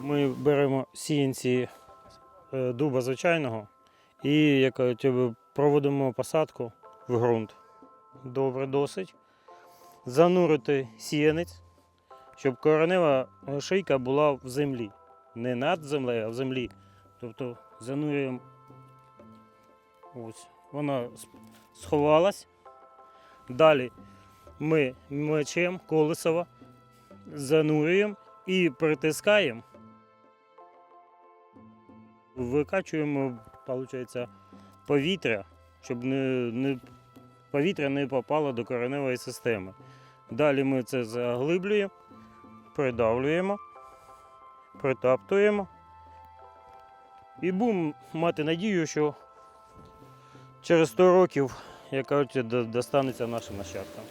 Ми беремо сіянці е, дуба звичайного і як проводимо посадку в ґрунт. Добре досить. Занурити сіянець, щоб коренева шийка була в землі. Не над землею, а в землі. Тобто занурюємо. Ось. Вона сховалась. Далі ми мечем колесово занурюємо і притискаємо. Викачуємо, виходить, повітря, щоб не, не, повітря не попало до кореневої системи. Далі ми це заглиблюємо, придавлюємо, притаптуємо. І будемо мати надію, що через 100 років, як кажуть, достанеться нашим нащадкам.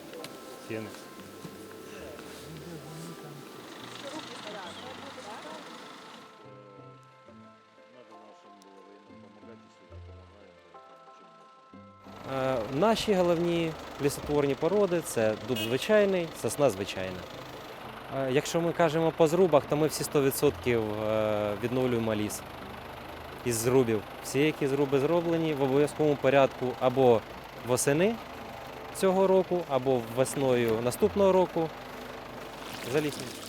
Наші головні лісотворні породи це дуб звичайний, сосна звичайна. Е, Якщо ми кажемо по зрубах, то ми всі 100% е, відновлюємо ліс із зрубів. Всі, які зруби зроблені, в обов'язковому порядку або восени цього року, або весною наступного року заліснюємо.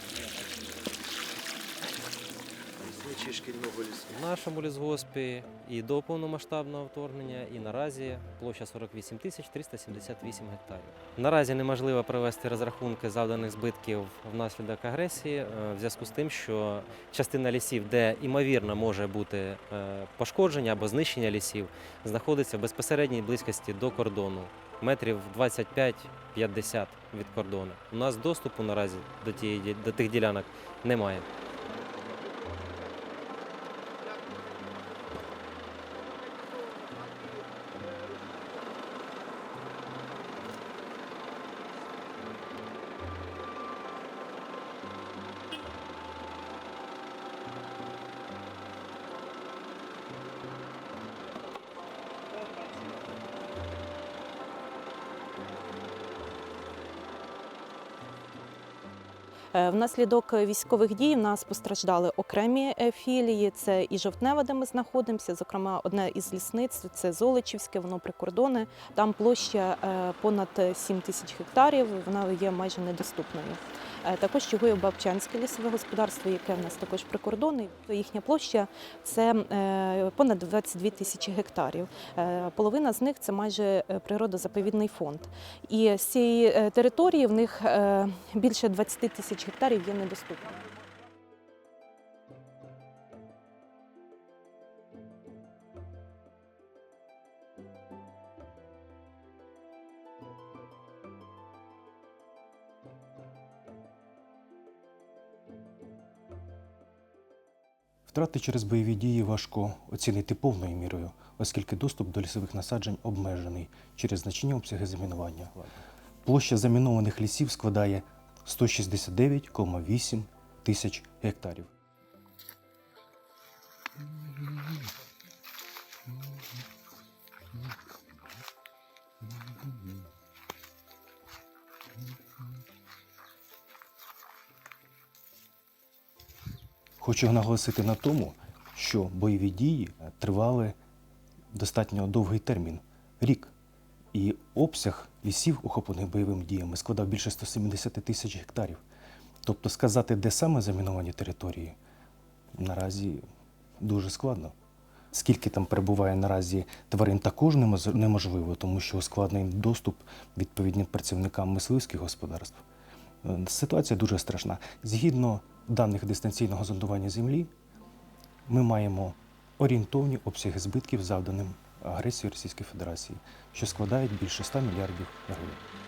Лісничий шкільного лісу. В нашому лісгоспі і до повномасштабного вторгнення, і наразі площа 48 тисяч 378 гектарів. Наразі неможливо провести розрахунки завданих збитків внаслідок агресії е, в зв'язку з тим, що частина лісів, де імовірно може бути е, пошкодження або знищення лісів, знаходиться в безпосередній близькості до кордону, метрів 25-50 від кордону. У нас доступу наразі до, тієї, до тих ділянок немає. Внаслідок військових дій в нас постраждали окремі е, філії. Це і Жовтнева, де ми знаходимося. Зокрема, одне із лісництв це Золочівське, воно прикордони. Там площа е, понад 7 тисяч гектарів. Вона є майже недоступною. Е, Також Чугує Бабчанське лісове господарство, яке в нас також прикордонне. Їхня площа це е, понад 22 тисячі гектарів. Е, Половина з них це майже природозаповідний фонд. І з цієї території в них більше 20 тисяч гектарів є недоступними. Втрати через бойові дії важко оцінити повною мірою, оскільки доступ до лісових насаджень обмежений через значні обсяги замінування. Площа замінованих лісів складає 169,8 тисяч гектарів. Хочу наголосити на тому, що бойові дії тривали достатньо довгий термін рік. І обсяг лісів, охоплених бойовими діями, складав більше 170 тисяч гектарів. Тобто сказати, де саме заміновані території, наразі дуже складно. Скільки там перебуває наразі тварин, також неможливо, тому що ускладнений доступ відповідним працівникам мисливських господарств. Е, Ситуація дуже страшна. Згідно даних дистанційного зондування землі, ми маємо орієнтовні обсяги збитків, завданим агресією Російської Федерації, що складають більше 100 мільярдів гривень.